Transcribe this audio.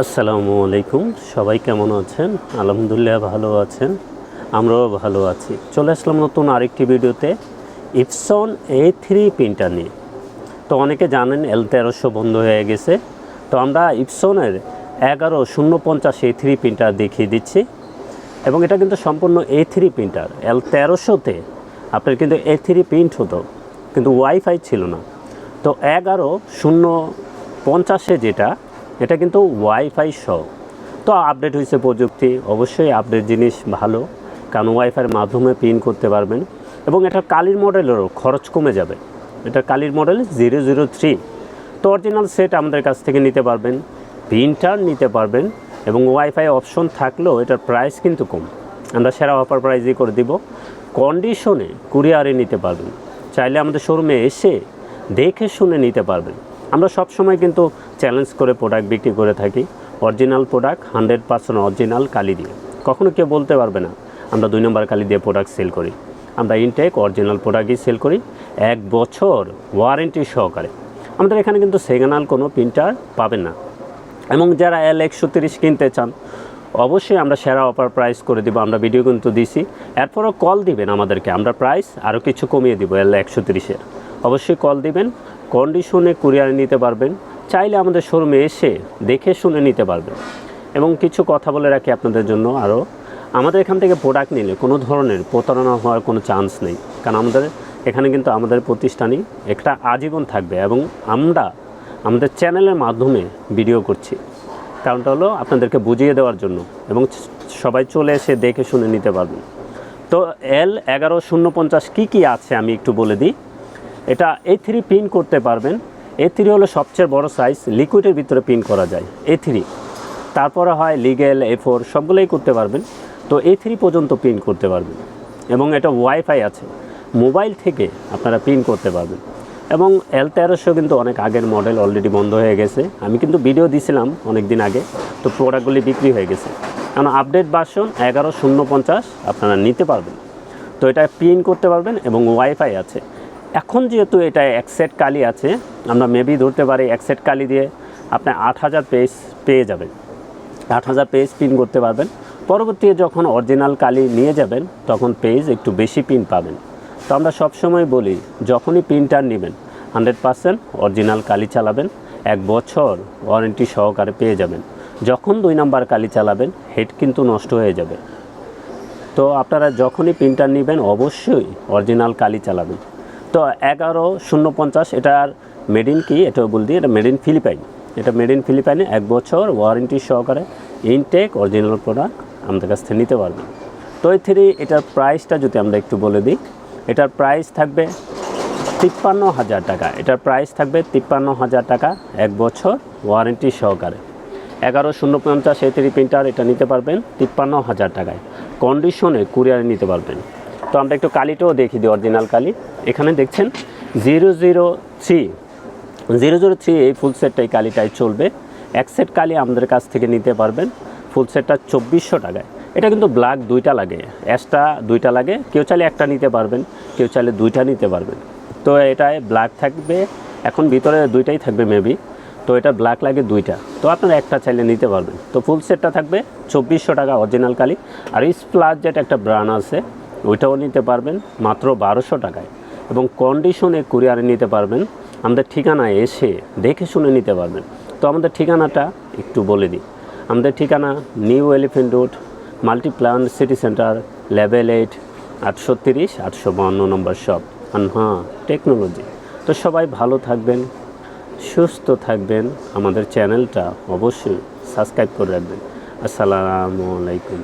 আসসালামু আলাইকুম। সবাই কেমন আছেন? আলহামদুলিল্লাহ ভালো আছেন। আমরাও ভালো আছি। চলে আসলাম নতুন আরেকটি ভিডিওতে ইপসন এ থ্রি প্রিন্টার নিয়ে। তো অনেকে জানেন এল তেরোশো বন্ধ হয়ে গেছে। তো আমরা ইপসনের এগারো শূন্য পঞ্চাশ এ থ্রি প্রিন্টার দেখিয়ে দিচ্ছি। এবং এটা কিন্তু সম্পূর্ণ এ থ্রি প্রিন্টার। এল তেরোশোতে আপনার কিন্তু এ থ্রি প্রিন্ট হতো, কিন্তু ওয়াইফাই ছিল না। তো এগারো শূন্য পঞ্চাশে যেটা এটা কিন্তু ওয়াইফাই সহ। তো আপডেট হয়েছে প্রযুক্তি, অবশ্যই আপডেট জিনিস ভালো, কারণ ওয়াইফাইয়ের মাধ্যমে প্রিন্ট করতে পারবেন। এবং এটা কালির মডেলেরও খরচ কমে যাবে। এটা কালির মডেল জিরো জিরো থ্রি তো অরিজিনাল সেট আমাদের কাছ থেকে নিতে পারবেন প্রিন্টার নিতে পারবেন, এবং ওয়াইফাই অপশন থাকলেও এটার প্রাইস কিন্তু কম। আমরা সেরা অফার প্রাইজই করে দিব। কন্ডিশনে কুরিয়ারে নিতে পারবেন। চাইলে আমাদের শোরুমে এসে দেখে শুনে নিতে পারবেন। আমরা সব সময় কিন্তু চ্যালেঞ্জ করে প্রোডাক্ট বিক্রি করে থাকি। Original product hundred percent original কালি দিয়ে। কখনো কেউ বলতে পারবে না, আমরা দুই নম্বর কালি দিয়ে প্রোডাক্ট সেল করি। আমরা ইনটেক অরিজিনাল প্রোডাক্টই সেল করি। এক বছর ওয়ারেন্টি সহকারে। আমাদের এখানে কিন্তু সেকেন্ড কোনো প্রিন্টার পাবেন না। এবং যারা এল একশো তিরিশ কিনতে চান, অবশ্যই আমরা সেরা অফার প্রাইস করে দিব। আমরা ভিডিও কিন্তু দিছি। এরপরও কল দিবেন আমাদেরকে। আমরা প্রাইস আরও কিছু কমিয়ে দিব এল একশো তিরিশের। অবশ্যই কল দিবেন কন্ডিশনে কুরিয়ারে নিতে পারবেন, চাইলে আমাদের শোরুমে এসে দেখে শুনে নিতে পারবেন। এবং কিছু কথা বলে রাখি আপনাদের জন্য আরও আমাদের এখান থেকে প্রোডাক্ট নিলে কোনো ধরনের প্রতারণা হওয়ার কোনো চান্স নেই। কারণ আমাদের এখানে কিন্তু আমাদের প্রতিষ্ঠানই একটা আজীবন থাকবে এবং আমরা আমাদের চ্যানেলের মাধ্যমে ভিডিও করছি। কারণটা হলো আপনাদেরকে বুঝিয়ে দেওয়ার জন্য এবং সবাই চলে এসে দেখে শুনে নিতে পারবেন। তো এল এগারো শূন্য পঞ্চাশ কী কী আছে আমি একটু বলে দিই। এটা এ থ্রি পিন করতে পারবেন। এ থ্রি হলো সবচেয়ে বড় সাইজ লিকুইডের ভিতরে পিন করা যায়। এ থ্রি তারপরে হয় লিগেল এ ফোর সবগুলোই করতে পারবেন। তো এ থ্রি পর্যন্ত প্রিন্ট করতে পারবেন। এবং এটা ওয়াইফাই আছে। মোবাইল থেকে আপনারা প্রিন্ট করতে পারবেন। এবং এল তেরোশো কিন্তু অনেক আগের মডেল অলরেডি বন্ধ হয়ে গেছে। আমি কিন্তু ভিডিও দিছিলাম অনেক দিন আগে। তো প্রোডাক্টগুলি বিক্রি হয়ে গেছে। কারণ আপডেট ভার্সন এগারো শূন্য পঞ্চাশ আপনারা নিতে পারবেন। তো এটা প্রিন্ট করতে পারবেন এবং ওয়াইফাই আছে। এখন যেহেতু এটা এক সেট কালি আছে, আমরা মেবি ধরতে পারি এক সেট কালি দিয়ে আপনি আট হাজার পেজ পেয়ে যাবেন। আট হাজার পেজ প্রিন্ট করতে পারবেন। পরবর্তীতে যখন অরিজিনাল কালি নিয়ে যাবেন, তখন পেজ একটু বেশি প্রিন্ট পাবেন। তো আমরা সবসময় বলি, যখনই প্রিন্টার নেবেন হান্ড্রেড পারসেন্ট অরিজিনাল কালি চালাবেন, এক বছর ওয়ারেন্টি সহকারে পেয়ে যাবেন। যখন দুই নাম্বার কালি চালাবেন হেড কিন্তু নষ্ট হয়ে যাবে। তো আপনারা যখনই প্রিন্টার নেবেন, অবশ্যই অরিজিনাল কালি চালাবেন। তো এগারো, শূন্য, পঞ্চাশ এটার মেড ইন কি? এটা বল দিই, এটা মেড ইন ফিলিপাইন এটা মেড ইন ফিলিপাইনে এক বছর ওয়ারেন্টি সহকারে ইনটেক অরিজিনাল প্রোডাক্ট আমাদের কাছ থেকে নিতে পারবেন তো এই থ্রি এটার প্রাইসটা যদি আমরা একটু বলে দিই, এটার প্রাইস থাকবে তিপ্পান্ন হাজার টাকা। এটার প্রাইস থাকবে তিপ্পান্ন হাজার টাকা এক বছর ওয়ারেন্টি সহকারে। এগারো, শূন্য, পঞ্চাশ এ থ্রি প্রিন্টার এটা নিতে পারবেন তিপ্পান্ন হাজার টাকায়। কন্ডিশনে কুরিয়ারে নিতে পারবেন। তো আমরা একটু কালিটাও দেখি দিই অরিজিনাল কালি। এখানে দেখছেন zero zero three zero zero three এই ফুল সেটটা এই কালিটাই চলবে। এক সেট কালি আমাদের কাছ থেকে নিতে পারবেন ফুল সেটটা চব্বিশশো টাকায়। এটা কিন্তু ব্ল্যাক দুইটা লাগে অ্যাশটা দুইটা লাগে। কেউ চাইলে একটা নিতে পারবেন, কেউ চাইলে দুইটা নিতে পারবেন। তো এটায় ব্ল্যাক থাকবে, এখন ভিতরে দুইটাই থাকবে মেবি তো এটা ব্ল্যাক লাগে দুইটা। তো আপনারা একটা চাইলে নিতে পারবেন। তো ফুল সেটটা থাকবে চব্বিশশো টাকা অরিজিনাল কালি। আর স্প্লাস যেটা একটা ব্রান আছে ওইটাও নিতে পারবেন মাত্র বারোশো টাকায়। এবং কন্ডিশনে কুরিয়ারে নিতে পারবেন, আমাদের ঠিকানায় এসে দেখে শুনে নিতে পারবেন। তো আমাদের ঠিকানাটা একটু বলে দিই। আমাদের ঠিকানা New Elephant Road Multiplan City Centre level eight আটশো তিরিশ আটশো বাহান্ন নম্বর শপ আর হ্যাঁ টেকনোলজি তো সবাই ভালো থাকবেন, সুস্থ থাকবেন। আমাদের চ্যানেলটা অবশ্যই সাবস্ক্রাইব করে রাখবেন। আসসালামু আলাইকুম।